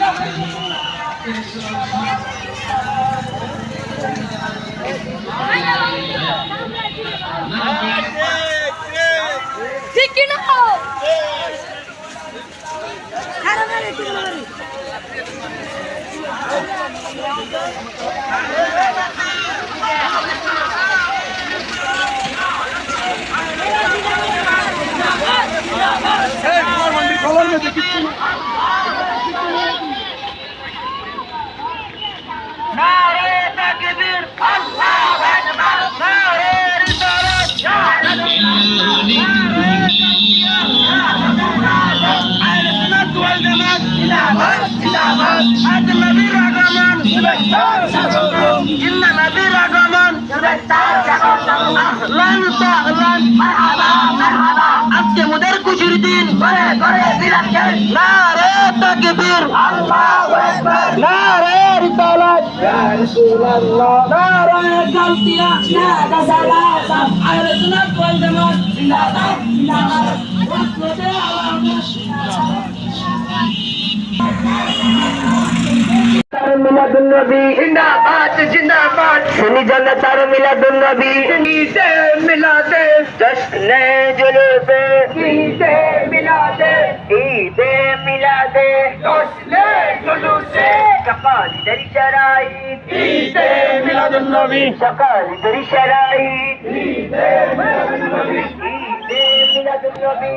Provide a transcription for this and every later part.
সেরাই আহলান আহলান ঠিক কিনা খারাপ লাগে ঠিক লাগে জিন্দাবাদ জিন্দাবাদ। আজ নবীর আগমন ইন্না নবীর আগমন আহলান সাহলান, মারহাবা মারহাবা। আজকে মোদের খুশির দিন। করে করে বিলাকে নারে তাকবীর। আল্লাহু আকবার। নারে রিসালাত। ইয়া রাসূলুল্লাহ। নারে গালতিয়া নাদা সালাত আহলে সুন্নাত ওয়াল জামাত। জিন্দাবাদ জিন্দাবাদ। ওয়াসলাতে মিলাদুন নবী জিন্দাবাদ জিন্দাবাদ শুনি জনতার মিলাদুন নবী ঈদে মিলাদে জশ্নে জুলুসে ঈদে মিলাদে ঈদে মিলাদে জশ্নে জুলুসে সকাল দরি শরাই ঈদে মিলাদুন নবী সকাল দরি শরাই ঈদে মিলাদুন নবী ঈদে মিলাদুন নবী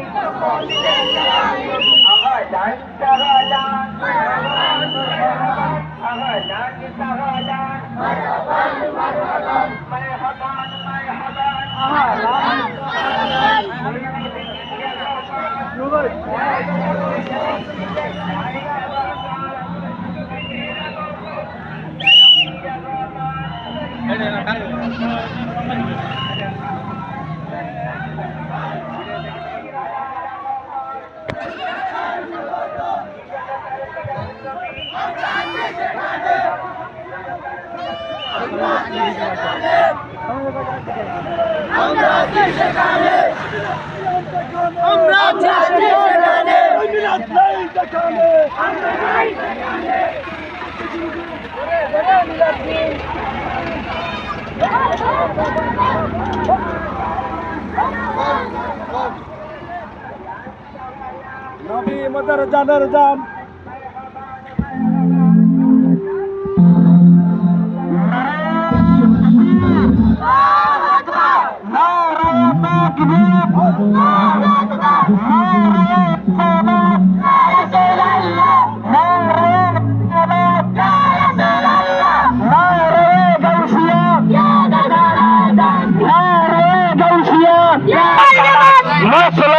নবী মদার জানের জান। Nossa,